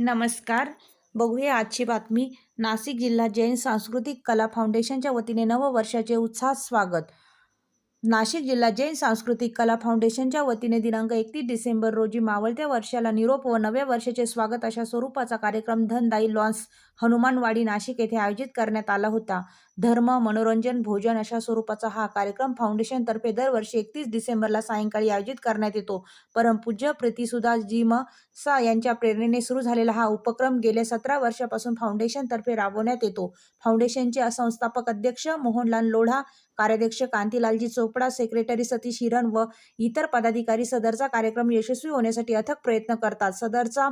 नमस्कार. बघूया आजची बातमी. नाशिक जिल्हा जैन सांस्कृतिक कला फाउंडेशनच्या वतीने नववर्षाचे उत्साहात स्वागत. नाशिक जिल्हा जैन सांस्कृतिक कला फाउंडेशनच्या वतीने दिनांक एकतीस डिसेंबर रोजी मावळत्या वर्षाला निरोप व नव्या वर्षाचे स्वागत अशा स्वरूपाचा कार्यक्रम धनदाई लॉन्स हनुमानवाडी नाशिक येथे आयोजित करण्यात आला होता. धर्म मनोरंजन भोजन अशा स्वरूपाचा हा कार्यक्रम फाउंडेशनतर्फे दरवर्षी एकतीस डिसेंबरला सायंकाळी आयोजित करण्यात येतो. परमपूज्य प्रीतीसुधाजी म सा यांच्या प्रेरणेने सुरू झालेला हा उपक्रम गेल्या सतरा वर्षापासून फाउंडेशनतर्फे राबवण्यात येतो. फाउंडेशनचे संस्थापक अध्यक्ष मोहनलाल लोढा कार्याध्यक्ष कांतीलालजी चोपडा सेक्रेटरी सतीश हिरण व इतर पदाधिकारी सदरचा कार्यक्रम यशस्वी होण्यासाठी अथक प्रयत्न करतात. सदरचा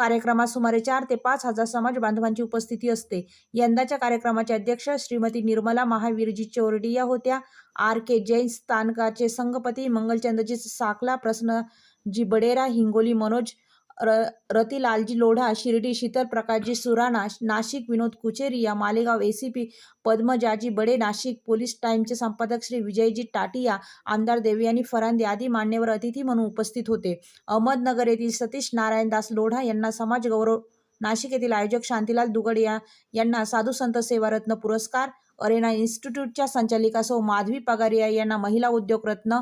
कार्यक्रमात सुमारे चार ते पाच हजार समाज बांधवांची उपस्थिती असते. यंदाच्या कार्यक्रमाचे अध्यक्ष श्रीमती निर्मला महावीरजी चोरडिया होत्या. आर के जैन स्थानकाचे संघपती मंगलचंद्रजी साकला प्रसन्नजी बडेरा हिंगोली मनोज र Ratilalji Lodha Shirdi Sheetal Prakashji Surana Nashik Vinod Kucheria Malegaon A C P Padmajaji Bade Nashik police टाईमचे संपादक श्री विजयजी टाटिया आमदार देवयानी फरांदे आदी मान्यवर अतिथी म्हणून उपस्थित होते. अहमदनगर येथील सतीश नारायणदास लोढा यांना समाज गौरव नाशिक येथील आयोजक शांतीलाल दुगड या यांना साधू संत सेवारत्न पुरस्कार अरेना इन्स्टिट्यूटच्या संचालिका सौ माधवी पगारिया यांना महिला उद्योग रत्न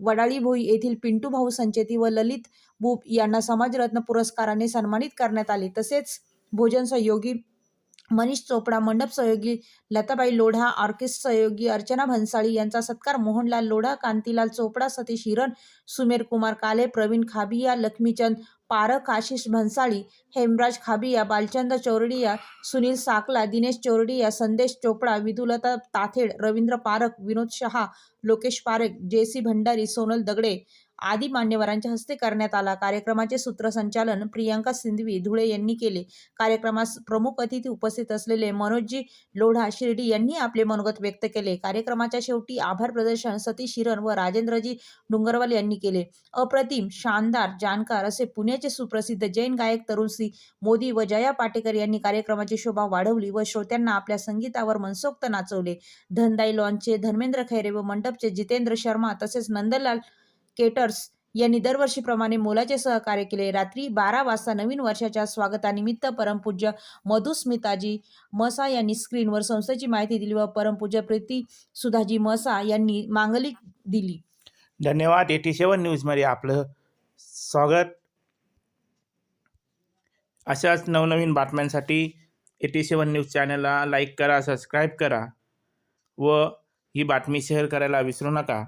वडाळी भोई येथील पिंटू भाऊ संचेती व ललित बुप यांना समाजरत्न पुरस्काराने सन्मानित करण्यात आले. तसेच भोजन सहयोगी मनीष चोपडा मंडप सहयोगी लताबाई लोढा ऑर्केस्ट सहयोगी अर्चना भन्साळी यांचा सत्कार मोहनलाल लोढा कांतीलाल चोपडा सतीश हिरण सुमेर कुमार काले प्रवीण खाबिया लक्ष्मीचंद पारख आशिष भन्साळी हेमराज खाबिया बालचंद चोरडिया सुनील साकला दिनेश चोरडिया संदेश चोपडा विदुलता ताथेड रवींद्र पारख विनोद शहा लोकेश पारेख जेसी भंडारी सोनल दगडे आदी मान्यवरांच्या हस्ते करण्यात आला. कार्यक्रमाचे सूत्रसंचालन प्रियांका सिंधवी धुळे यांनी केले. कार्यक्रमास प्रमुख अतिथी उपस्थित असलेले मनोजजी लोढा शिर्डी यांनी आपले मनोगत व्यक्त केले. कार्यक्रमाच्या शेवटी आभार प्रदर्शन सतीश हिरण व राजेंद्रजी डुंगरवाल यांनी केले. अप्रतिम शानदार जाणकार असे पुण्याचे सुप्रसिद्ध जैन गायक तरुणश्री मोदी व जया पाटेकर यांनी कार्यक्रमाची शोभा वाढवली व श्रोत्यांना आपल्या संगीतावर मनसोक्त नाचवले. धनदाई लॉनचे धर्मेंद्र खैरे व मंडपचे जितेंद्र शर्मा तसेच नंदलाल केटर्स यांनी दरवर्षीप्रमाणे मोलाचे सहकार्य केले. रात्री बारा वाजता नवीन वर्षाच्या स्वागतानिमित्त परमपूज्य मधुस्मिताजी मसा यांनी स्क्रीनवर संस्थेची माहिती दिली व परमपूज्य प्रीती सुधाजी मसा यांनी मांगलिक दिली. धन्यवाद. एटी सेवन न्यूजमध्ये आपलं स्वागत. अशाच नवनवीन बातम्यांसाठी एटी सेवन न्यूज चॅनलला लाईक करा सबस्क्राईब करा व ही बातमी शेअर करायला विसरू नका.